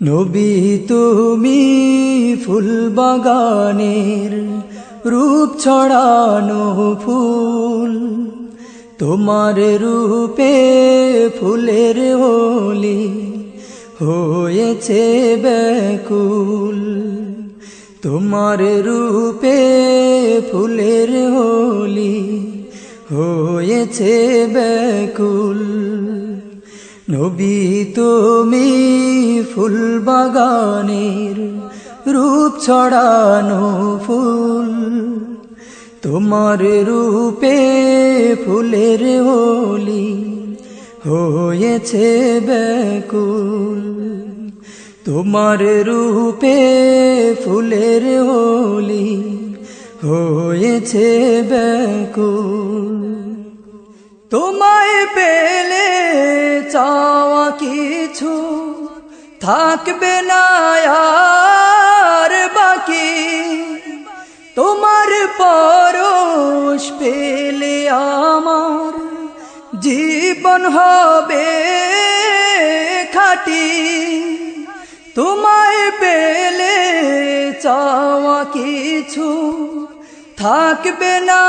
নবী তুমি ফুল বাগানের রূপ ছড়ানো ফুল। তোমার রূপে ফুলের হোলি হয়েছে ব্যাকুল। তোমার রূপে ফুলের হোলি হয়েছে ব্যাকুল। নবী তুমি ফুল বাগানের রূপ ছড়ানো ফুল। তোমার রূপে ফুলের হোলি হয়েছে ব্যাকুল। তোমার রূপে ফুলের হোলি হয়েছে ব্যাকুল। তোমায় পেলে কিছু থাকবে না বাকি। তোমার পরশ পেলে আমার জীবন হবে খাটি। তোমায় পেলে চাওয়া কিছু থাকবে না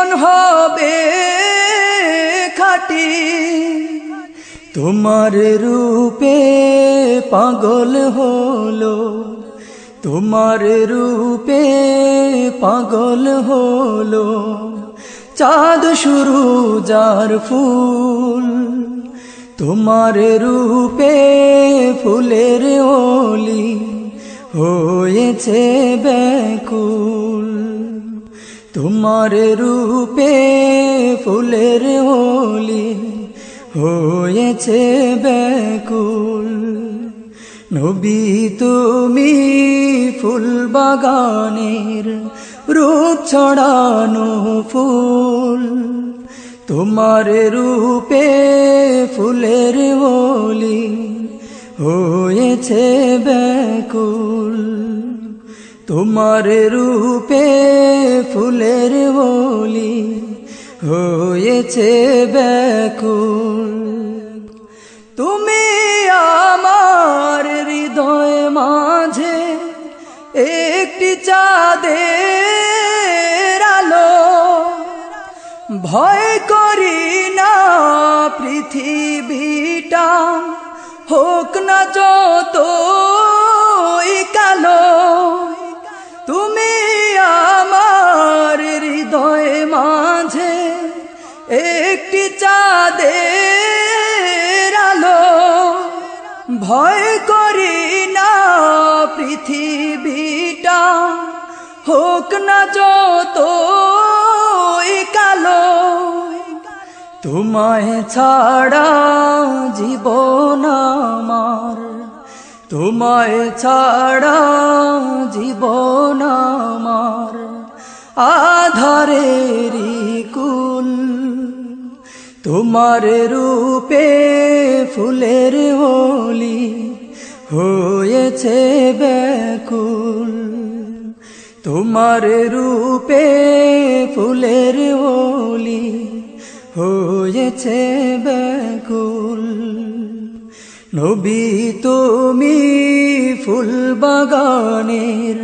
জীবন হবে খাটি? তোমার রূপে পাগল হলো, তোমার রূপে পাগল হলো। চাঁদ শুরু যার ফুল, তোমার রূপে ফুলের ওলি হয়েছে ব্যাকুল। তোমার রূপে ফুলের ওলি হয়েছে ব্যাকুল। নবী তুমি ফুল বাগানের রূপ ছড়ানো ফুল। তোমার রূপে ফুলের হোলি হয়েছে ব্যাকুল। তোমার রূপে ফুলের বলি হয়েছে ব্যাকুল। তুমি আমার হৃদয় মাঝে একটি চাঁদের আলো। ভয় করি না পৃথিবীটা, হোক না যত চাঁদের আলো ভয় করি না পৃথিবীটা। হোক না যত কালো, তোমায় ছাড়া জীবন আমার। তোমায় ছাড়া জীবন আমার। আধারেরই কুল তোমার রূপে ফুলের হোলি হয়েছে ব্যাকুল। তোমার রূপে ফুলের হোলি হয়েছে ব্যাকুল। নবী তুমি ফুল বাগানের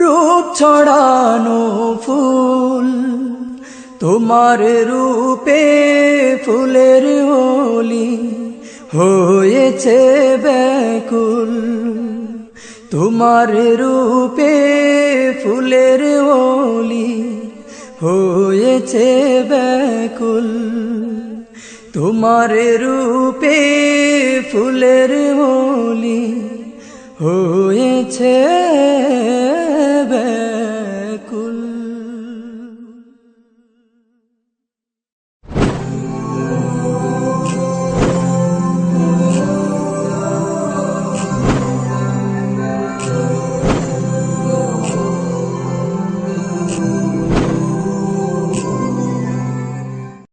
রূপ ছড়ানো ফুল। তোমার রূপে ফুলের হোলি হয়েছে ব্যাকুল। তোমার রূপে ফুলের হোলি হয়েছে ব্যাকুল। তোমার রূপে ফুলের হোলি হয়েছে ব্যাকুল।